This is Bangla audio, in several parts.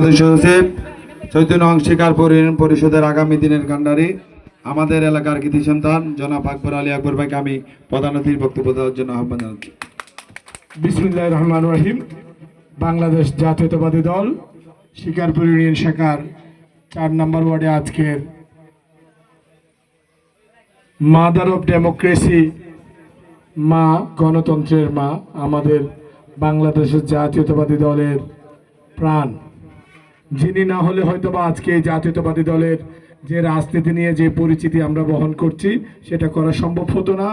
সচিব চৈতন্য অংশীকার পরি- পরিষদের আগামী দিনের কাণ্ডারি। আমাদের এলাকার কৃতি সন্তান, জনাব আকবর আলী আকবর ভাইকে আমি প্রধান অতিথির বক্তব্য দেওয়ার জন্য আহ্বান জানাচ্ছি। বিসমুল্লাহ রহমান রহিম। বাংলাদেশ জাতীয়তাবাদী দল, শিকারপুর ইউনিয়ন শাখার চার নম্বর ওয়ার্ডে আজকের মাদার অফ ডেমোক্রেসি মা গণতন্ত্রের মা, আমাদের বাংলাদেশের জাতীয়তাবাদী দলের প্রাণ। যিনি না হলে হয়তো বা আজকে এই জাতীয়তাবাদী দলের যে রাজনীতি নিয়ে যে পরিচিতি আমরা বহন করছি, সেটা করা সম্ভব হতো না।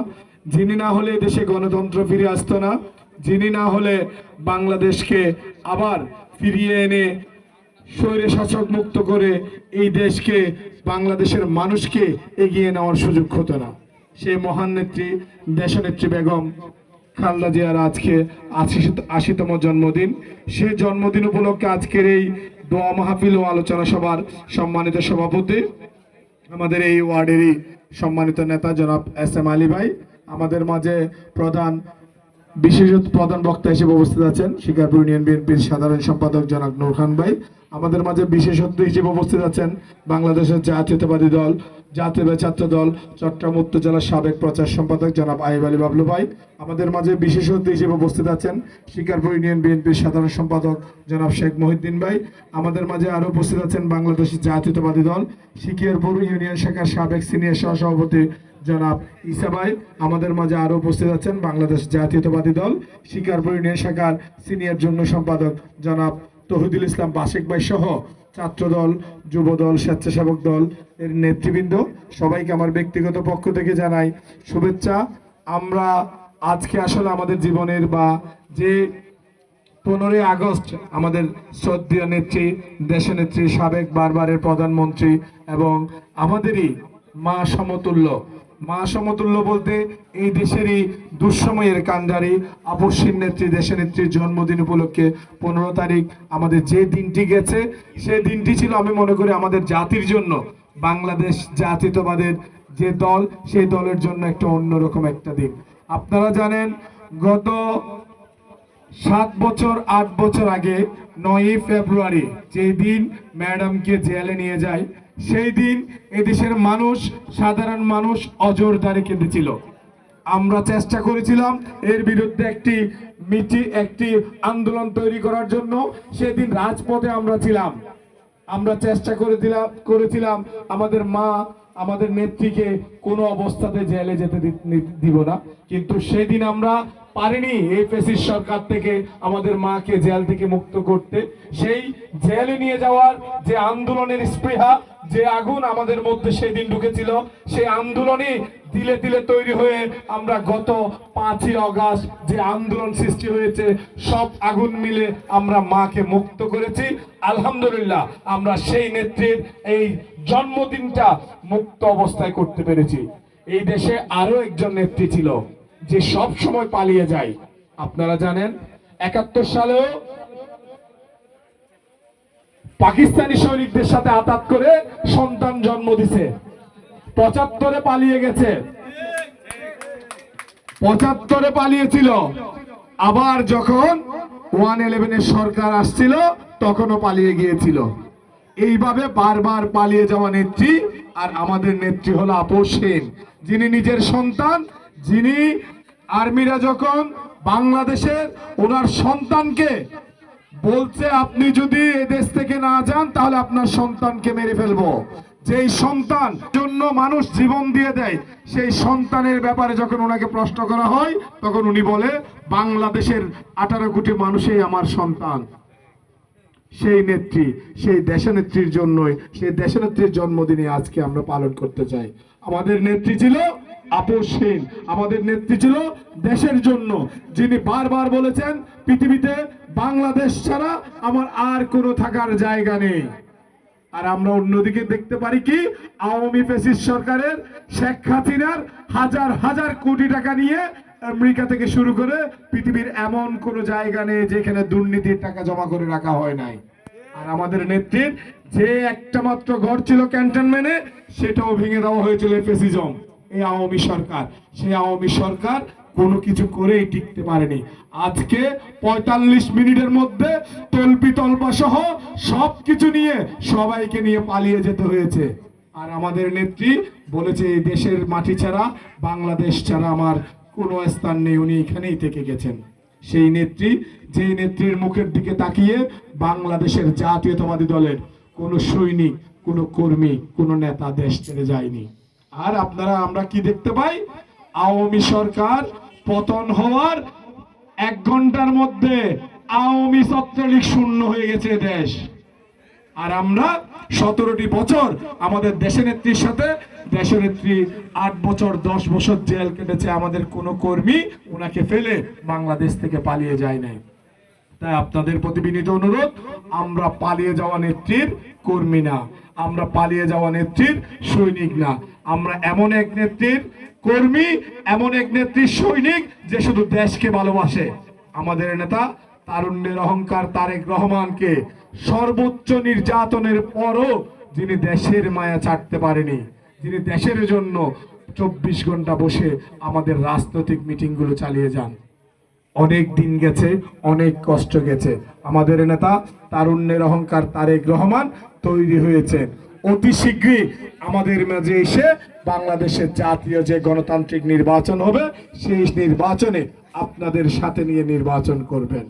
যিনি না হলে দেশে গণতন্ত্র ফিরে আসতো না, যিনি না হলে বাংলাদেশকে আবার ফিরিয়ে এনে স্বৈরে শাসক মুক্ত করে এই দেশকে, বাংলাদেশের মানুষকে এগিয়ে নেওয়ার সুযোগ হতো না। সেই মহান নেত্রী, দেশনেত্রী বেগম খালদা জিয়ার আজকে আশি আশিতম জন্মদিন। সেই জন্মদিন উপলক্ষে আজকের এই দোয়া মাহফিল ও আলোচনা সভার সম্মানিত সভাপতি, আমাদের এই ওয়ার্ডেরই সম্মানিত নেতা জনাব এস এম আলী ভাই, আমাদের মাঝে প্রধান বিশেষ প্রধান বক্তা হিসেবে উপস্থিত আছেন শিকারপুর ইউনিয়ন বিএনপির সাধারণ সম্পাদক জনাব নূর খান ভাই। আমাদের মাঝে বিশেষত্ব হিসেবে উপস্থিত আছেন বাংলাদেশের জাতীয়তাবাদী দল জাতীয় ছাত্র দল, চট্টগ্রাম উত্তর জেলার সাবেক প্রচার সম্পাদক জনাব আইব আলী বাবলু ভাই। আমাদের মাঝে বিশেষত্ব হিসেবে উপস্থিত আছেন শিকারপুর ইউনিয়ন বিএনপির সাধারণ সম্পাদক জনাব শেখ মহিউদ্দিন ভাই। আমাদের মাঝে আরও উপস্থিত আছেন বাংলাদেশের জাতীয়তাবাদী দল শিকিয়ারপুর ইউনিয়ন শাখার সাবেক সিনিয়র সহসভাপতি জনাব ইসা ভাই, আমাদের মাঝে আরও উপস্থিত আছেন বাংলাদেশ জাতীয়তাবাদী দল, শিকারপুর ইউনিয়ন শাখার সিনিয়র যুগ্ম সম্পাদক জনাব তহিদুল ইসলাম বাসিক ভাই সহ ছাত্র দল, যুব দল, স্বেচ্ছাসেবক দল এর নেতৃবৃন্দ। সবাইকে আমার ব্যক্তিগত পক্ষ থেকে জানাই শুভেচ্ছা। আমরা আজকে আসলে আমাদের জীবনের বা যে পনেরোই আগস্ট আমাদের শ্রদ্ধেয় নেত্রী, দেশনেত্রী, সাবেক বারবারের প্রধানমন্ত্রী এবং আমাদেরই মা সমতুল্য মা সমতুল্য বলতে এই দেশেরই দুঃসময়ের কান্ডারি আপসীর নেত্রী দেশনেত্রীর জন্মদিন উপলক্ষে পনেরো তারিখ আমাদের যে দিনটি গেছে, সে দিনটি ছিল আমি মনে করি আমাদের জাতির জন্য। বাংলাদেশ জাতীয়তাবাদের যে দল, সেই দলের জন্য একটা অন্যরকম একটা দিন। আপনারা জানেন, গত সাত বছর, আট বছর আগে নয়ই ফেব্রুয়ারি যেই দিন ম্যাডামকে জেলে নিয়ে যায় সেই দিন এদেশের মানুষ, সাধারণ মানুষ অজরদারে কেঁদেছিল। আমরা চেষ্টা করেছিলাম এর বিরুদ্ধে একটি মিটি, একটি আন্দোলন তৈরি করার জন্য। সেদিন রাজপথে আমরা ছিলাম। আমরা চেষ্টা করেছিলাম করেছিলাম আমাদের মা, আমাদের নেত্রীকে কোনো অবস্থাতে জেলে যেতে দিব না। কিন্তু সেদিন আমরা পারিনি এই ফেসিস সরকার থেকে আমাদের মাকে জেল থেকে মুক্ত করতে। সেই জেলে নিয়ে যাওয়ার যে আন্দোলনের স্পৃহা যে আগুন আমাদের মধ্যে সেদিন ঢুকেছিল, সেই আন্দোলনই দিলে দিলে তৈরি হয়ে আমরা গত পাঁচই অগাস্ট যে আন্দোলন সৃষ্টি হয়েছে, সব আগুন মিলে আমরা মাকে মুক্ত করেছি। আলহামদুলিল্লাহ, আমরা সেই নেত্রীর এই জন্মদিনটা মুক্ত অবস্থায় করতে পেরেছি। এই দেশে আরও একজন নেত্রী ছিল, যে সব সময় পালিয়ে যায়। আপনারা জানেন, একাত্তর সালেও পাকিস্তানি সৈনিকদের সাথে আতাত করে সন্তান জন্ম দিছে। পঁচাত্তরে পালিয়ে গেছে। পঁচাত্তরে পালিয়েছিল। আবার যখন ওয়ান ইলেভেনের সরকার আসছিল, তখনও পালিয়ে গিয়েছিল। এইভাবে বারবার পালিয়ে যাওয়া নেত্রী আর আমাদের নেত্রী হলো আপোষ সেন। যিনি নিজের সন্তান, যিনি আর্মিরা যখন বাংলাদেশের ওনার সন্তানকে বলছে, আপনি যদি এদেশ থেকে না যান, তাহলে আপনার সন্তানকে মেরে ফেলব। যেই সন্তান জন্য মানুষ জীবন দিয়ে দেয়, সেই সন্তানের ব্যাপারে যখন ওনাকে প্রশ্ন করা হয়, তখন উনি বলে, বাংলাদেশের আঠারো কোটি মানুষই আমার সন্তান। সেই নেত্রী, সেই দেশনেত্রীর জন্যই, সেই দেশনেত্রীর জন্মদিনে আজকে আমরা পালন করতে চাই। আমাদের নেত্রী ছিল আপোষহীন। আমাদের নেত্রী ছিল দেশের জন্য। যিনি বারবার বলেছেন, পৃথিবীতে বাংলাদেশ ছাড়া আমার আর কোনো থাকার জায়গা নেই। আর আমরা অন্যদিকে দেখতে পারি কি, আওয়ামী ফেসিস সরকারের শেখ হাসিনার হাজার হাজার কোটি টাকা নিয়ে আমেরিকা থেকে শুরু করে পৃথিবীর এমন কোনো জায়গা নেই যেখানে দুর্নীতির টাকা জমা করে রাখা হয় নাই। আর আমাদের নেত্রীর যে একটা মাত্র ঘর ছিল ক্যান্টনমেন্টে, সেটাও ভেঙে দেওয়া হয়েছিল ফেসিজম এই আওয়ামী সরকার। সেই আওয়ামী সরকার কোনো কিছু করেই টিকতে পারেনি। আজকে পঁয়তাল্লিশ মিনিটের মধ্যে তলপি তলপা সহ সব কিছু নিয়ে সবাইকে নিয়ে পালিয়ে যেতে হয়েছে। আর আমাদের নেত্রী বলেছে, এই দেশের মাটি ছাড়া, বাংলাদেশ ছাড়া আমার কোনো স্থান নেই। উনি এখানেই থেকে গেছেন। সেই নেত্রী, যেই নেত্রীর মুখের দিকে তাকিয়ে বাংলাদেশের জাতীয়তাবাদী দলের কোনো সৈনিক, কোনো কর্মী, কোনো নেতা দেশ ছেড়ে যায়নি। আর আপনারা, আমরা কি দেখতে পাই? আওয়ামী সরকার পতন হওয়ার এক ঘণ্টার মধ্যে আওয়ামী ছাত্রলীগ শূন্য হয়ে গেছে দেশ। আর আমরা সতেরোটি বছর আমাদের দেশনেত্রীর সাথে দেশনেত্রী আট বছর, দশ বছর জেল কেটেছে আমাদের কোনো কর্মী, ওনাকে ফেলে বাংলাদেশ থেকে পালিয়ে যায় নাই। তাই আপনাদের প্রতি বিনীত অনুরোধ, আমরা পালিয়ে যাওয়া নেত্রীর কর্মী না, আমরা পালিয়ে যাওয়া নেত্রীর সৈনিক না। আমরা এমন এক নেত্রীর কর্মী, এমন এক নেত্রীর সৈনিক যে শুধু দেশকে ভালোবাসে। আমাদের নেতা তারুণ্যের অহংকার তারেক রহমানকে সর্বোচ্চ নির্যাতনের পরও যিনি দেশের মায়া ছাড়তে পারেনি, যিনি দেশের জন্য চব্বিশ ঘণ্টা বসে আমাদের রাজনৈতিক মিটিংগুলো চালিয়ে যান। অনেক দিন গেছে, অনেক কষ্ট গেছে। আমাদের নেতা তারুণ্যের অহংকার তারেক রহমান তৈরি হয়েছে। অতি শীঘ্রই আমাদের মাঝে এসে বাংলাদেশের জাতীয় যে গণতান্ত্রিক নির্বাচন হবে, সেই নির্বাচনে আপনাদের সাথে নিয়ে নির্বাচন করবেন।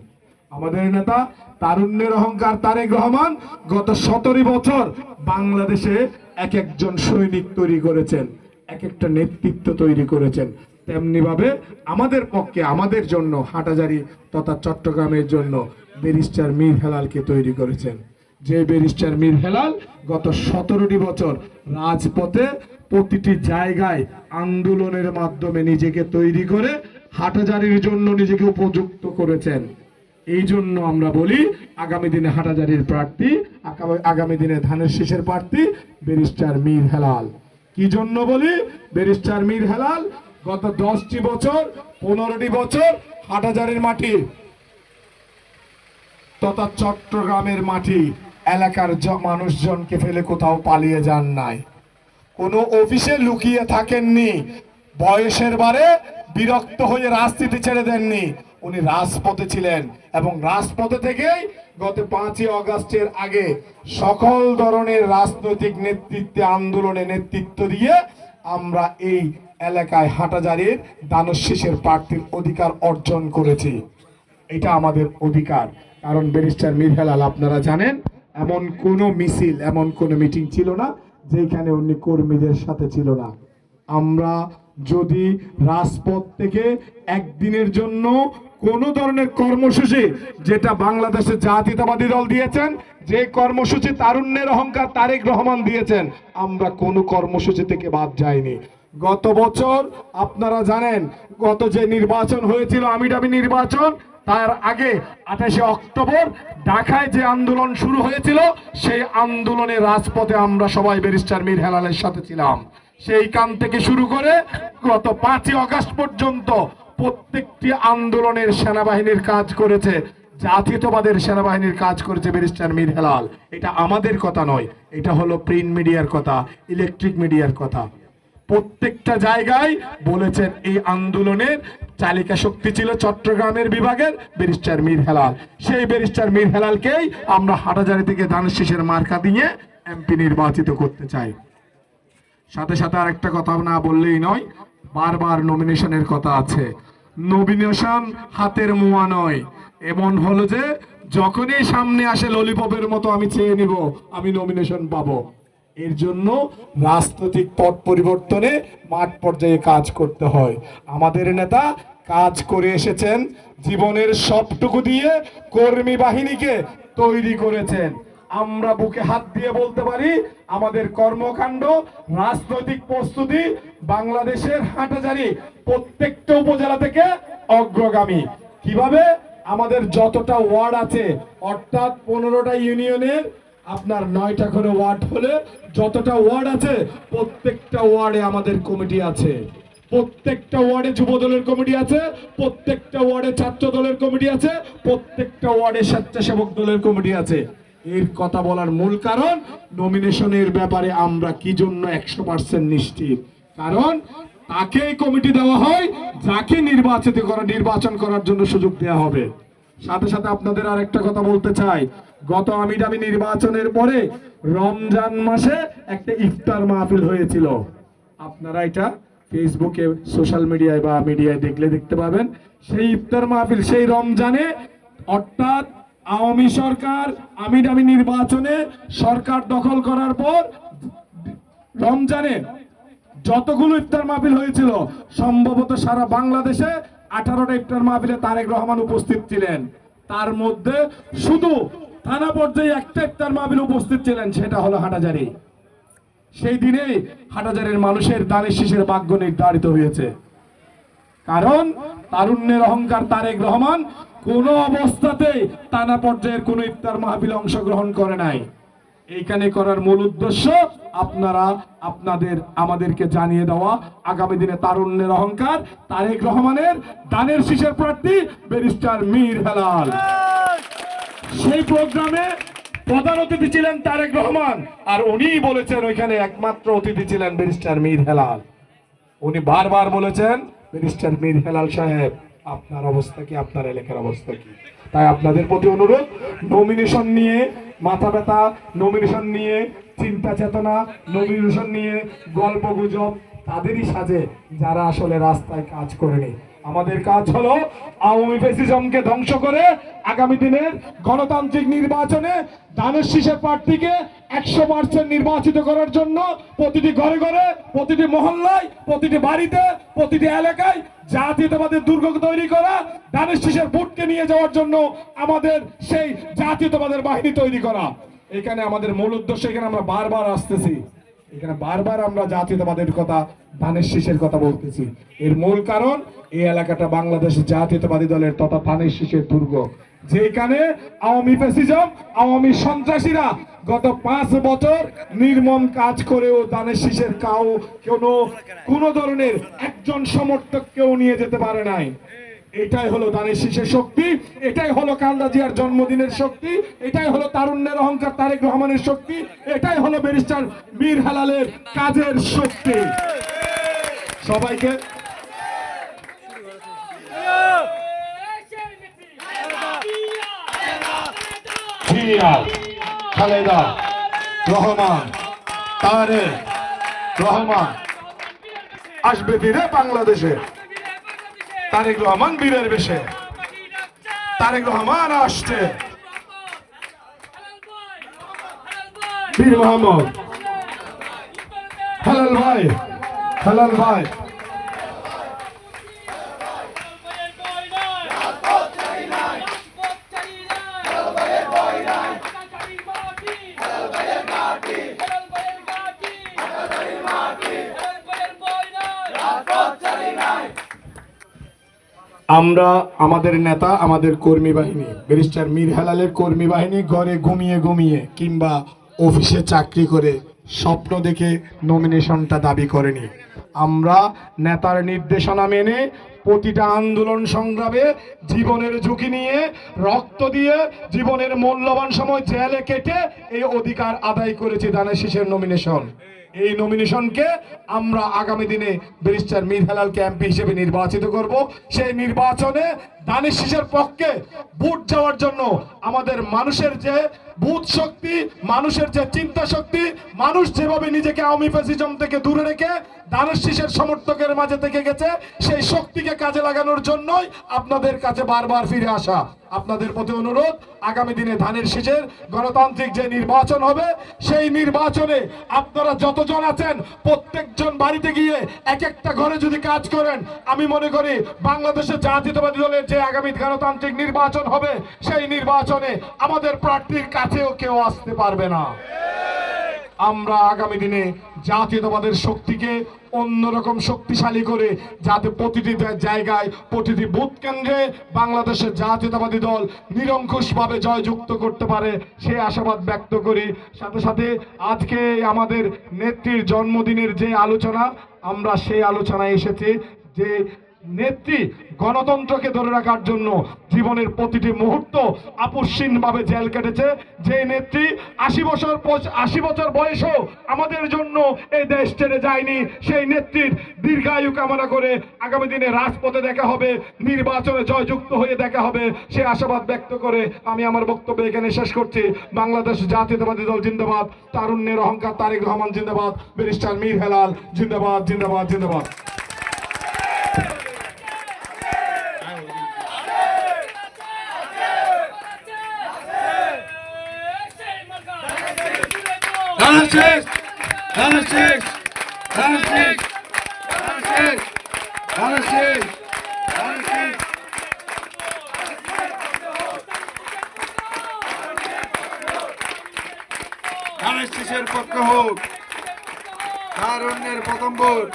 আমাদের নেতা তারুণ্যের অহংকার তারেক রহমান গত সতেরো বছর বাংলাদেশে এক একজন সৈনিক তৈরি করেছেন, এক একটা নেতৃত্ব তৈরি করেছেন। তেমনি ভাবে আমাদের পক্ষে, আমাদের জন্য, হাটাজারি তথা চট্টগ্রামের জন্য ব্যারিস্টার মীর হেলালকে তৈরি করেছেন। যে ব্যারিস্টার মীর হেলাল গত সতেরোটি বছর রাজপথে প্রতিটি জায়গায় আন্দোলনের মাধ্যমে নিজেকে তৈরি করে হাটাজারির জন্য নিজেকে উপযুক্ত করেছেন। এই জন্য আমরা বলি, আগামী দিনে হাটাজারির প্রার্থী আগামী দিনে ধানের শীষের প্রার্থী ব্যারিস্টার মীর হেলাল। কি জন্য বলি? ব্যারিস্টার মীর হেলাল গত দশটি বছর, পনেরোটি বছর হাটাজারির মাটি তথা চট্টগ্রামের মাটি, এলাকার মানুষজনকে ফেলে কোথাও পালিয়ে যান নাই। কোনো অফিসে লুকিয়ে থাকেননি। বয়সের বারে বিরক্ত হয়ে রাজনীতি ছেড়ে দেননি। উনি রাজপথে ছিলেন এবং রাজপথে থেকেই গত পাঁচই অগস্টের আগে সকল ধরনের রাজনৈতিক নেতৃত্বে, আন্দোলনে নেতৃত্ব দিয়ে আমরা এই এলাকায় হাটাজারির দানব শেষের প্রার্থীর অধিকার অর্জন করেছি। এটা আমাদের অধিকার। কারণ ব্যারিস্টার মীর হেলাল আপনারা জানেন, এমন কোনো মিছিল, এমন কোনো মিটিং ছিল না যেখানে উনি কর্মীদের সাথে ছিল না। আমরা যদি রাজপথ থেকে একদিনের জন্য কোনো ধরনের কর্মসূচি, যেটা বাংলাদেশে জাতীয়তাবাদী দল দিয়েছেন, যে কর্মসূচি তারুণ্যের অহংকার তারেক রহমান দিয়েছেন, আমরা কোনো কর্মসূচি থেকে বাদ যাইনি। গত বছর আপনারা জানেন, গত যে নির্বাচন হয়েছিল আমিডামি নির্বাচন, তার আগে আঠাশে অক্টোবর ঢাকায় যে আন্দোলন শুরু হয়েছিল, সেই আন্দোলনে রাজপথে আমরা সবাই ব্যারিস্টার মীর হেলালের সাথে ছিলাম। সেইখান থেকে শুরু করে গত পাঁচই আগস্ট পর্যন্ত প্রত্যেকটি আন্দোলনের সেনাবাহিনীর কাজ করেছে, জাতীয়তাবাদের সেনাবাহিনীর কাজ করেছে ব্যারিস্টার মীর হেলাল। এটা আমাদের কথা নয়, এটা হলো প্রিন্ট মিডিয়ার কথা, ইলেকট্রিক মিডিয়ার কথা। প্রত্যেকটা জায়গায় বলেছেন এই আন্দোলনের চালিকা শক্তি ছিল চট্টগ্রামের বিভাগের ব্যারিস্টার মীর হেলাল। সেই ব্যারিস্টার মীর হেলালকেই আমরা হাটাজারি থেকে ধানের মার্কা দিয়ে এমপি নির্বাচিত করতে চাই। সাথে সাথে আর একটা কথা না বললেই নয়, বারবার নমিনেশনের কথা আছে। নমিনেশন হাতের মুয়া নয়। এমন হলো যে যখনই সামনে আসে ললিপপের মতো আমি চেয়ে নিব, আমি নমিনেশন পাবো। এর জন্য রাজনৈতিক পথ পরিবর্তনে মাঠ পর্যায়ে কাজ করতে হয়। আমাদের নেতা কাজ করে এসেছেন, জীবনের সবটুকু দিয়ে কর্মী বাহিনীকে তৈরি করেছেন। আমরা বুকে হাত দিয়ে বলতে পারি, আমাদের কর্মকাণ্ড, রাজনৈতিক প্রস্তুতি বাংলাদেশের হাটাজারি প্রত্যেকটা উপজেলা থেকে অগ্রগামী। কীভাবে? আমাদের যতটা ওয়ার্ড আছে, অর্থাৎ পনেরোটা ইউনিয়নের আপনার নয়টা করে ওয়ার্ড হলে যতটা ওয়ার্ড আছে, প্রত্যেকটা ওয়ার্ডে আমাদের কমিটি আছে। প্রত্যেকটা ওয়ার্ডে যুব দলের কমিটি আছে, প্রত্যেকটা ওয়ার্ডে ছাত্র দলের কমিটি আছে, প্রত্যেকটা ওয়ার্ডে স্বেচ্ছাসেবক দলের কমিটি আছে। এর কথা বলার মূল কারণ নমিনেশনের ব্যাপারে আমরা কি জন্য একশো পার্সেন্ট নিশ্চিত? কারণ তাকেই কমিটি দেওয়া হয়, যাকে নির্বাচিত করা নির্বাচন করার জন্য সুযোগ দেওয়া হবে। সাথে সাথে আপনাদের আর একটা কথা বলতে চাই। গত আমিডামি নির্বাচনের পরে রমজান মাসে একটা ইফতার মাহফিল হয়েছিল। আপনারা এটা ফেসবুকে, সোশ্যাল মিডিয়ায় বা মিডিয়ায় দেখলে দেখতে পাবেন। সেই ইফতার মাহফিল, সেই রমজানে অর্থাৎ আওয়ামী সরকার আমিডামি নির্বাচনে সরকার দখল করার পর রমজানে যতগুলো ইফতার মাহফিল হয়েছিল, সম্ভবত সারা বাংলাদেশে আঠারোটা ইফতার মাহফিলে তারেক রহমান উপস্থিত ছিলেন। তার মধ্যে শুধু থানা পর্যায়ে একটা ইফতার মাহফিল উপস্থিত ছিলেন, সেটা হলো হাটাজারি। সেই দিনেই হাটাজারের মানুষের দানের শীষের ভাগ্য নির্ধারিত হয়েছে। কারণ তারুণ্যের অহংকার তারেক রহমান কোন অবস্থাতেই টানা পর্যায়ের কোন ইফতার মাহফিলে অংশগ্রহণ করে নাই। এইখানে করার মূল উদ্দেশ্য আপনারা আপনাদের, আমাদেরকে জানিয়ে দেওয়া। আগামী দিনে তারুণ্যের অহংকার, তারেক রহমানের দানের শীষের প্রার্থী ব্যারিস্টার মীর হেলাল। সেই প্রোগ্রামে প্রধান অতিথি ছিলেন তারেক রহমান, আর উনিই বলেছেন ওইখানে একমাত্র অতিথি ছিলেন ব্যারিস্টার মীর হেলাল। উনি বারবার বলেছেন ব্যারিস্টার মীর হেলাল সাহেব আপনার অবস্থা কি? আপনার এলাকার অবস্থা কি? তাই আপনাদের প্রতি অনুরোধ নমিনেশন নিয়ে, মাথা ব্যথা নমিনেশন নিয়ে, চিন্তা চেতনা নমিনেশন নিয়ে, গল্প গুজব, তাদেরই সাজে যারা আসলে রাস্তায় কাজ করেনি। আমাদের কাজ হলো আওয়ামী ফেসিজমকে ধ্বংস করে আগামী দিনের গণতান্ত্রিক নির্বাচনে দানের শীষের প্রার্থীকে একশো পার্সেন্ট নির্বাচিত করার জন্য প্রতিটি ঘরে ঘরে, প্রতিটি মহল্লায়, প্রতিটি বাড়িতে, প্রতিটি এলাকায় জাতীয়তাবাদের দুর্গ তৈরি করা দানের শীষের ভোটকে নিয়ে যাওয়ার জন্য আমাদের সেই জাতীয়তাবাদের বাহিনী তৈরি করা। এখানে আমাদের মূল উদ্দেশ্য, এখানে আমরা বারবার আসতেছি। এখানে বারবার আমরা জাতীয়তাবাদের কথা ধানের শীষের কথা বলতেছি। এর মূল কারণ, এই এলাকাটা বাংলাদেশের জাতীয়তাবাদী দলের তথা ধানের শীষের দুর্গ। যেখানে আওয়ামী ফ্যাসিজম আওয়ামী সন্ত্রাসীরা গত পাঁচ বছর নির্মম কাজ করেও দানের শীষের কাউ কোনো কোনো ধরনের একজন সমর্থক কেউ নিয়ে যেতে পারে নাই। এটাই হলো দানের শীষের শক্তি এটাই হলো কান্দা জিয়ার জন্মদিনের শক্তি এটাই হলো তারুণ্যের অহংকার তারেক রহমানের শক্তি এটাই হলো ব্যারিস্টার বীর হালালের কাজের শক্তি। সবাইকে জিয়া খালেদা রহমান, তারেক রহমান। আসবে ফিরে বাংলাদেশে। তারেক রহমান বীরের বেশে। তারেক রহমান আসছে। বীর মোহাম্মদ। হালাল ভাই হালাল ভাই। আমরা আমাদের নেতা, আমাদের কর্মী বাহিনী, ব্যারিস্টার মীর হেলালের কর্মী বাহিনী ঘরে ঘুমিয়ে ঘুমিয়ে কিংবা অফিসে চাকরি করে স্বপ্ন দেখে নমিনেশনটা দাবি করেনি। আমরা নেতার নির্দেশনা মেনে প্রতিটা আন্দোলন সংগ্রামে জীবনের ঝুঁকি নিয়ে, রক্ত দিয়ে জীবনের মূল্যবান সময় জেলে কেটে এই অধিকার আদায় করেছি দানের শীষের নমিনেশন এই নমিনেশনকে আমরা আগামী দিনে ব্যারিস্টার মীর হেলালকে এমপি হিসেবে নির্বাচিত করব। সেই নির্বাচনে দানের শীষের পক্ষে ভোট যাওয়ার জন্য আমাদের মানুষের যে বুথ শক্তি, মানুষের যে চিন্তা শক্তি, মানুষ যেভাবে নিজেকে আওয়ামী ফ্যাসিজম থেকে দূরে রেখে দানের শীষের সমর্থকের মাঝে থেকে গেছে, সেই শক্তিকে কাজে লাগানোর জন্যই আপনাদের কাছে বারবার ফিরে আসা। আপনাদের প্রতি অনুরোধ, আগামী দিনে ধানের শীষের গণতান্ত্রিক যে নির্বাচন হবে, সেই নির্বাচনে আপনারা যতজন আছেন, প্রত্যেকজন বাড়িতে গিয়ে এক একটা ঘরে যদি কাজ করেন, আমি মনে করি বাংলাদেশের জাতীয়তাবাদী দলের যে আগামী গণতান্ত্রিক নির্বাচন হবে, সেই নির্বাচনে আমাদের প্রার্থীর কাছেও কেউ আসতে পারবে না। আমরা আগামী দিনে জাতীয়তাবাদের শক্তিকে অন্যরকম শক্তিশালী করে যাতে প্রতিটি জায়গায়, প্রতিটি বুথ কেন্দ্রে বাংলাদেশের জাতীয়তাবাদী দল নিরঙ্কুশভাবে জয়যুক্ত করতে পারে, সে আশাবাদ ব্যক্ত করি। সাথে সাথে আজকে আমাদের নেত্রীর জন্মদিনের যে আলোচনা, আমরা সেই আলোচনায় এসেছি যে নেত্রী গণতন্ত্রকে ধরে রাখার জন্য জীবনের প্রতিটি মুহূর্ত আপসীনভাবে জেল কেটেছে। যে নেত্রী আশি বছর আশি বছর বয়সেও আমাদের জন্য এই দেশ ছেড়ে যায়নি, সেই নেত্রীর দীর্ঘায়ু কামনা করে আগামী দিনে রাজপথে দেখা হবে, নির্বাচনে জয়যুক্ত হয়ে দেখা হবে, সে আশাবাদ ব্যক্ত করে আমি আমার বক্তব্য এখানে শেষ করছি। বাংলাদেশ জাতীয়তাবাদী দল জিন্দাবাদ, তারুণ্যের অহংকার তারেক রহমান জিন্দাবাদ, ব্যারিস্টার মীর হেলাল জিন্দাবাদ জিন্দাবাদ জিন্দাবাদ। শেষের পক্ষ হোক। তারুণ্যের প্রথম ভোট।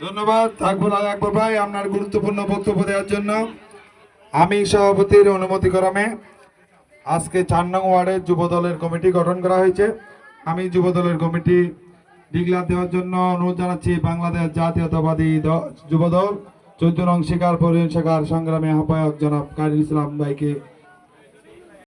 ধন্যবাদ। থাকব আকবর ভাই। আপনার গুরুত্বপূর্ণ বক্তব্য দেওয়ার জন্য। আমি সভাপতির অনুমতি ক্রমে আজকে চার নং ওয়ার্ডের যুবদলের কমিটি গঠন করা হয়েছে। আমি যুবদলের কমিটি ডিগলার দেওয়ার জন্য অনুরোধ জানাচ্ছি, বাংলাদেশ জাতীয়তাবাদী যুবদল যুব দল চৌদ্দ নং শিকার পরিণ শাখার সংগ্রামী আহ্বায়ক জনাব কাজী ইসলাম ভাইকে